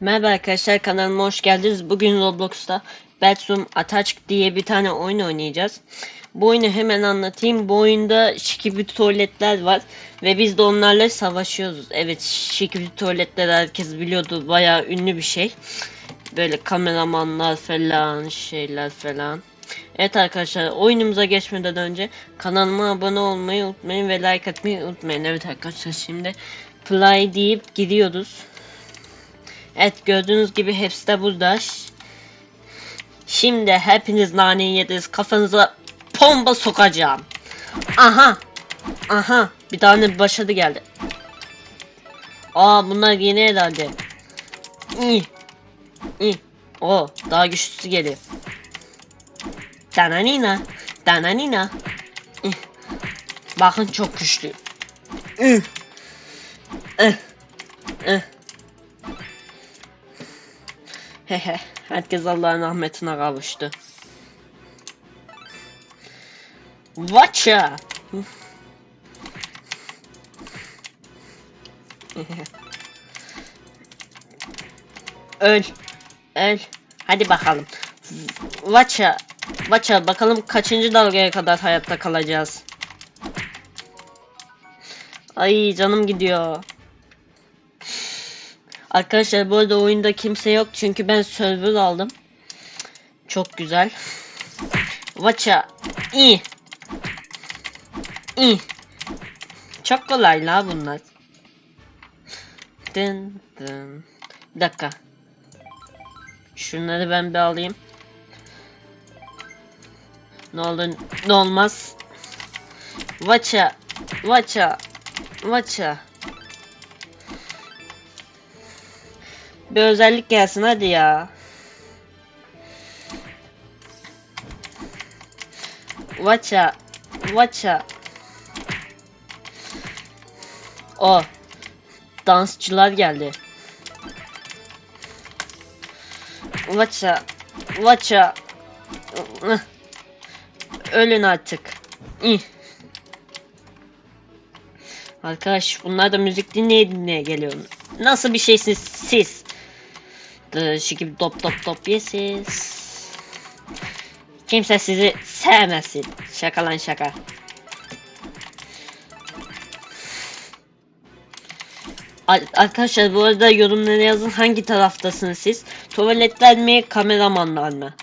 Merhaba arkadaşlar kanalıma hoş geldiniz. Bugün Roblox'ta Betsum Attach diye bir tane oyun oynayacağız. Bu oyunu hemen anlatayım. Bu oyunda şikibli tuvaletler var ve biz de onlarla savaşıyoruz. Evet şikibli tuvaletler herkes biliyordu. Bayağı ünlü bir şey. Böyle kameramanlar falan şeyler falan. Evet arkadaşlar oyunumuza geçmeden önce kanalıma abone olmayı unutmayın ve like atmayı unutmayın. Evet arkadaşlar şimdi play deyip gidiyoruz. Evet gördüğünüz gibi hepsi de burada. Şimdi hepiniz naneyi yediniz. Kafanıza bomba sokacağım. Aha. Aha. Bir tane başarı geldi. Aa bunlar yeni herhalde. İyi. İyi. O daha güçlüsü geliyor. Dananina. Dananina. İh. Bakın çok güçlü. İh. Eh. Eh. Hehe, herkes Allah'ın rahmetine kavuştu. Watcha! öl, öl. Hadi bakalım. Watcha, Watcha bakalım kaçıncı dalgaya kadar hayatta kalacağız. Ay canım gidiyor. Arkadaşlar bu arada oyunda kimse yok çünkü ben server aldım. Çok güzel. Watcha. İyi. İyi. Çok kolay la bunlar. Dın dın. Bir dakika. Şunları ben bir alayım. Ne olur ne olmaz. Watcha. Watcha. Watcha. Bir özellik gelsin hadi ya. Watcha. Watcha. O. Dansçılar geldi. Watcha. Watcha. Ölün artık. Arkadaş bunlar da müzik dinleye dinleye geliyor. Nasıl bir şeysiniz siz? Dışı gibi top top top yesiz. Kimse sizi sevmesin. Şaka lan şaka. Ar- Arkadaşlar bu arada yorumlara yazın hangi taraftasınız siz? Tuvaletler mi kameramanlar mı?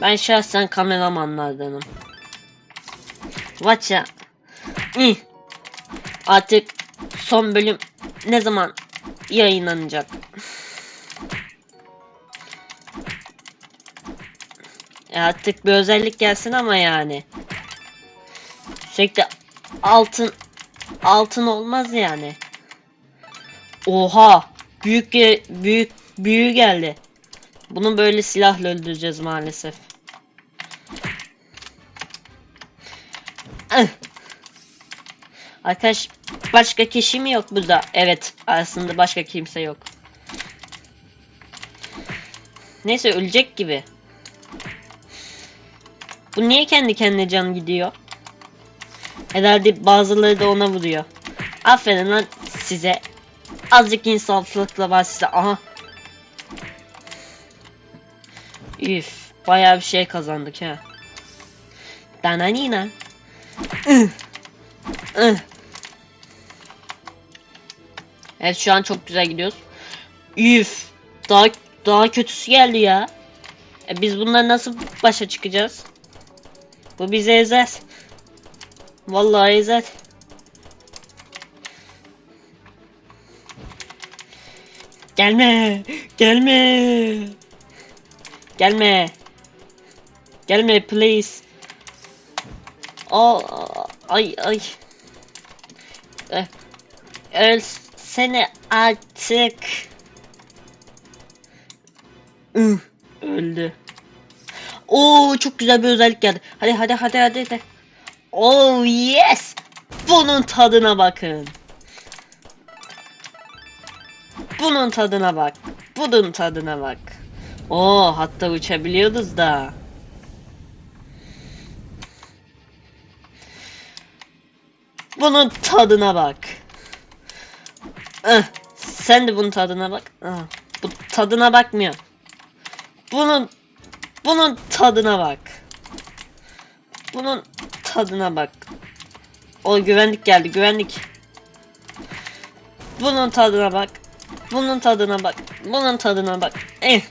Ben şahsen kameramanlardanım. Watcha. Artık son bölüm ne zaman yayınlanacak? Artık bir özellik gelsin ama yani. Sürekli altın altın olmaz yani. Oha! Büyük büyük büyü geldi. Bunu böyle silahla öldüreceğiz maalesef. Arkadaş başka kişi mi yok burada? Evet aslında başka kimse yok. Neyse ölecek gibi. Bu niye kendi kendine can gidiyor? Herhalde bazıları da ona vuruyor. Aferin lan size. Azıcık insaflıkla var size. Aha. Üf. Bayağı bir şey kazandık ha. Dananina. Evet şu an çok güzel gidiyoruz. Üf. Daha daha kötüsü geldi ya. E biz bunlar nasıl başa çıkacağız? Bu bizi ezer. Vallahi ezer. Gelme. Gelme. Gelme. Gelme please. Aa, ay ay. Eh, Ölsene artık. Öldü. Oo çok güzel bir özellik geldi. Hadi hadi hadi hadi. hadi. Oh yes. Bunun tadına bakın. Bunun tadına bak. Bunun tadına bak. Oo hatta uçabiliyoruz da. Bunun tadına bak. Ah, Sen de bunun tadına bak. Aa, bu tadına bakmıyor. Bunun bunun tadına bak. Bunun tadına bak. O güvenlik geldi güvenlik. Bunun tadına bak. Bunun tadına bak. Bunun tadına bak. Eh.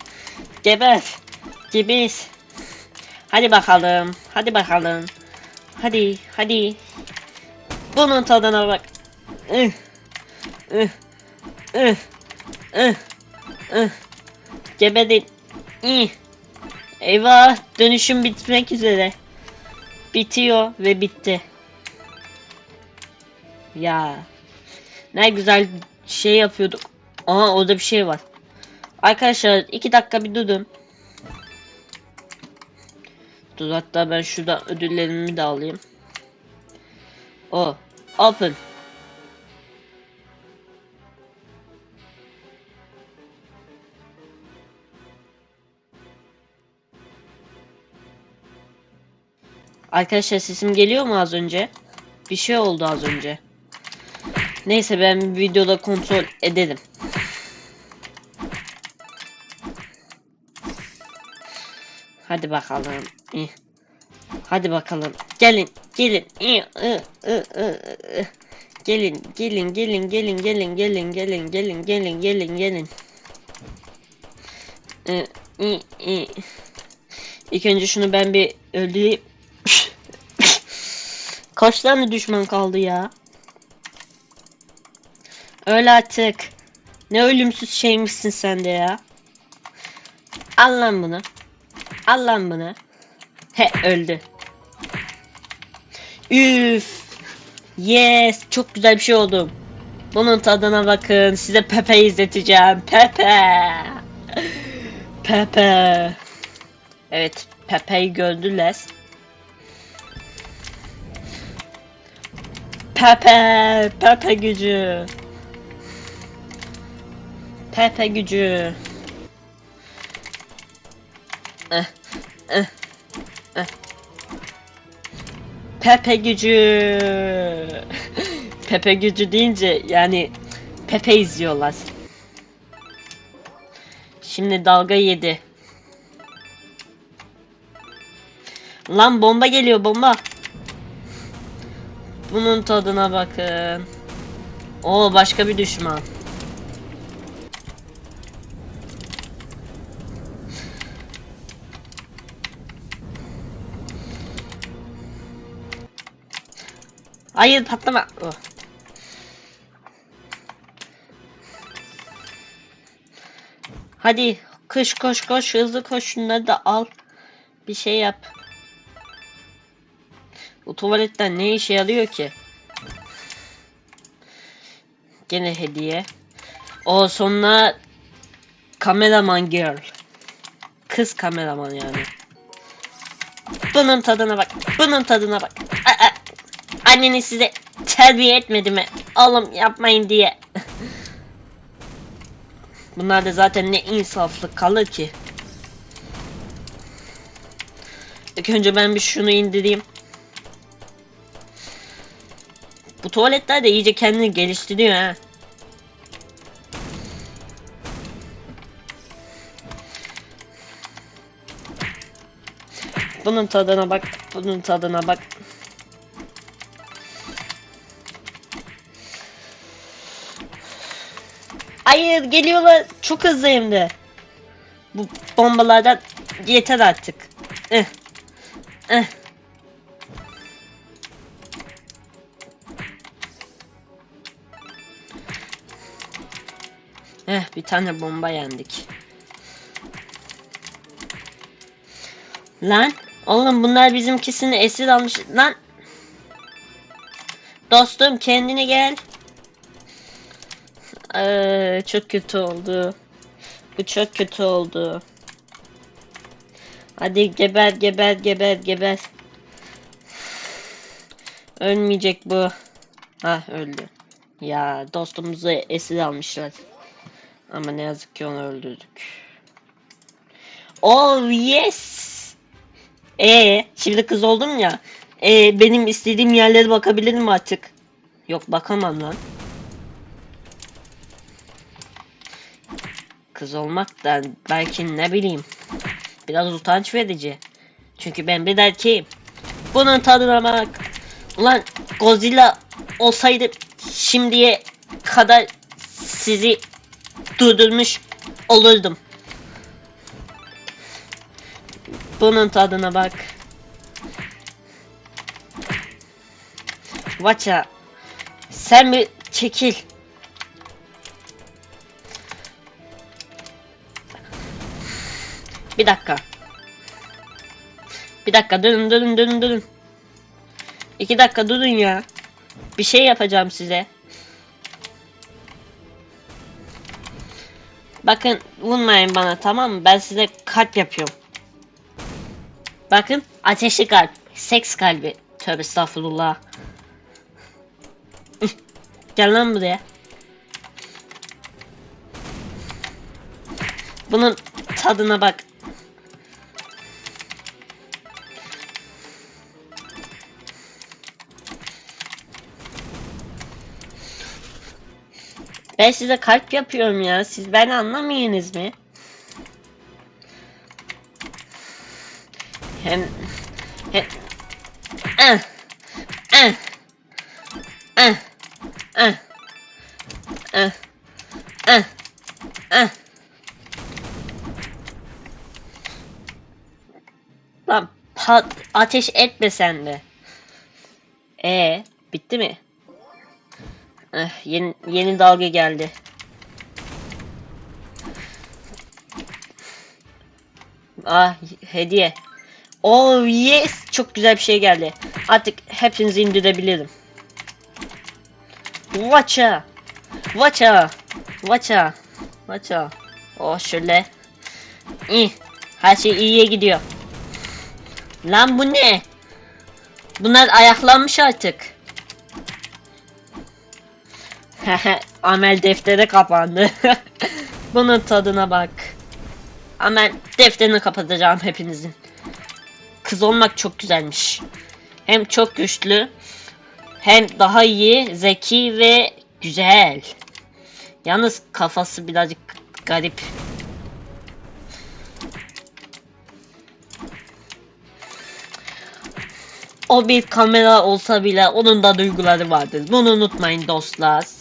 Geber. Gibiz. Hadi bakalım. Hadi bakalım. Hadi. Hadi. Bunun tadına bak. Eh. Eh. Eh. Eh. Eh. Geberdin. İh. Eyvah. Dönüşüm bitmek üzere. Bitiyor ve bitti. Ya. Ne güzel şey yapıyorduk. Aha orada bir şey var. Arkadaşlar iki dakika bir durun. Dur hatta ben şurada ödüllerimi de alayım. O. Open. Arkadaşlar sesim geliyor mu az önce? Bir şey oldu az önce. Neyse ben videoda kontrol edelim. Hadi bakalım. Hadi bakalım. Gelin, gelin. Gelin, gelin, gelin, gelin, gelin, gelin, gelin, gelin, gelin, gelin, gelin. Ee, iyi. İlk önce şunu ben bir öldüreyim. Kaç tane düşman kaldı ya? Öyle artık. Ne ölümsüz şeymişsin sen de ya. Al lan bunu. Al lan bunu. He öldü. Üf. Yes. Çok güzel bir şey oldu. Bunun tadına bakın. Size Pepe izleteceğim. Pepe. Pepe. Evet. Pepe'yi gördüler. Pepe. Pepe gücü. Pepe gücü. Eh, eh, eh. Pepe gücü. Pepe gücü deyince yani Pepe izliyorlar. Şimdi dalga yedi. Lan bomba geliyor bomba. Bunun tadına bakın. O başka bir düşman. Hayır patlama. Oh. Hadi kış koş koş hızlı koş şunları da al. Bir şey yap. Bu tuvaletten ne işe yarıyor ki? Gene hediye. O sonra kameraman girl. Kız kameraman yani. Bunun tadına bak. Bunun tadına bak. Aa, anneniz size terbiye etmedi mi? Oğlum yapmayın diye. Bunlar da zaten ne insaflı kalır ki. İlk önce ben bir şunu indireyim. Tuvaletler de iyice kendini geliştiriyor ha. Bunun tadına bak, bunun tadına bak. Hayır geliyorlar çok hızlı hem de. Bu bombalardan yeter artık. Eh. Eh. Eh bir tane bomba yendik. Lan oğlum bunlar bizimkisini esir almış. Lan. Dostum kendine gel. Ee, çok kötü oldu. Bu çok kötü oldu. Hadi geber geber geber geber. Ölmeyecek bu. Ha öldü. Ya dostumuzu esir almışlar. Ama ne yazık ki onu öldürdük. Oh yes. E şimdi kız oldum ya. E benim istediğim yerlere bakabilirim artık. Yok bakamam lan. kız olmak da belki ne bileyim biraz utanç verici. Çünkü ben bir erkeğim. Bunun tadına bak. Ulan Godzilla olsaydı şimdiye kadar sizi durdurmuş olurdum. Bunun tadına bak. Vaça. Sen mi çekil? Bir dakika. Bir dakika durun durun durun durun. İki dakika durun ya. Bir şey yapacağım size. Bakın vurmayın bana tamam mı? Ben size kalp yapıyorum. Bakın ateşli kalp. Seks kalbi. Tövbe estağfurullah. Gel lan buraya. Bunun tadına bak. Ben size kalp yapıyorum ya. Siz beni anlamıyorsunuz mu? Hem hem ah ah ah ah ah ah ah Lan pat ateş etme sen de. E bitti mi? Eh, yeni, yeni dalga geldi. Ah hediye. Oh yes çok güzel bir şey geldi. Artık hepinizi indirebilirim. Watcha. Watcha. Watcha. Watcha. Oh şöyle. İyi. Her şey iyiye gidiyor. Lan bu ne? Bunlar ayaklanmış artık. Amel defteri kapandı. Bunun tadına bak. Amel defterini kapatacağım hepinizin. Kız olmak çok güzelmiş. Hem çok güçlü, hem daha iyi, zeki ve güzel. Yalnız kafası birazcık garip. O bir kamera olsa bile onun da duyguları vardır. Bunu unutmayın dostlar.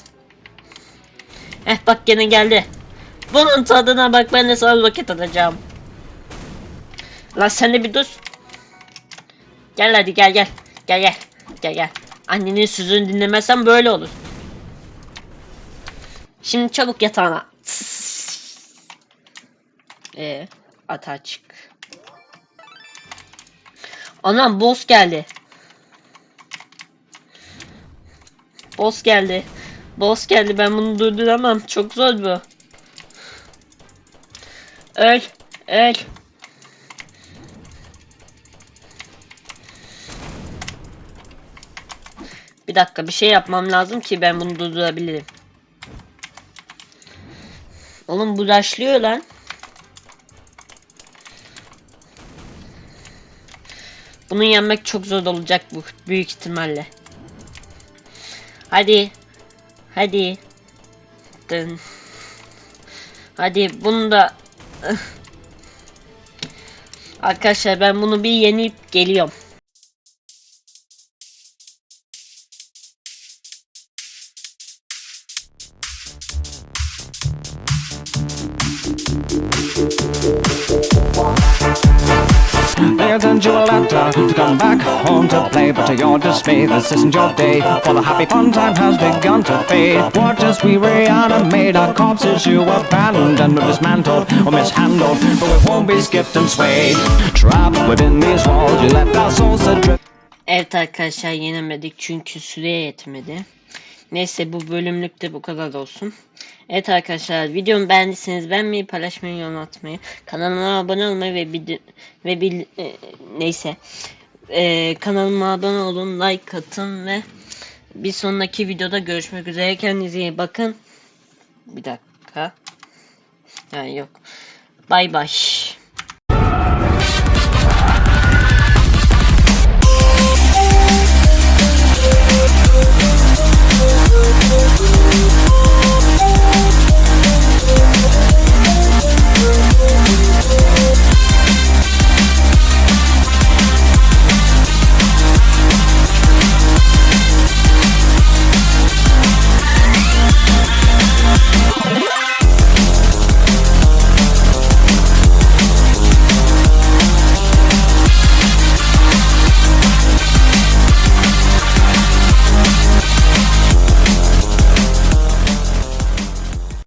Eh bak gene geldi. Bunun tadına bak ben de sana vakit atacağım. Lan sen de bir dur. Gel hadi gel gel. Gel gel. Gel gel. Annenin sözünü dinlemezsen böyle olur. Şimdi çabuk yatağına. Ee, ata çık. Anam boss geldi. Boss geldi. Boss geldi ben bunu durduramam. Çok zor bu. Öl. Öl. Bir dakika bir şey yapmam lazım ki ben bunu durdurabilirim. Oğlum bu rushlıyor lan. Bunu yenmek çok zor olacak bu büyük ihtimalle. Hadi. Hadi. Dın. Hadi bunu da Arkadaşlar ben bunu bir yenip geliyorum. Letter to come back home to play, but to your dismay, this isn't your day. For the happy fun time has begun to fade. As we reanimate our corpses you abandoned or dismantled or mishandled, but we won't be skipped and swayed. Trapped within these walls, you left our souls adrift. Evet arkadaşlar yenemedik çünkü süre yetmedi. Neyse bu bölümlük de bu kadar olsun. Evet arkadaşlar videomu beğendiyseniz beğenmeyi, paylaşmayı, yorum atmayı, kanalıma abone olmayı ve bir ve bil e, neyse e, kanalıma abone olun, like atın ve bir sonraki videoda görüşmek üzere. Kendinize iyi bakın. Bir dakika. Yani yok. Bay bay.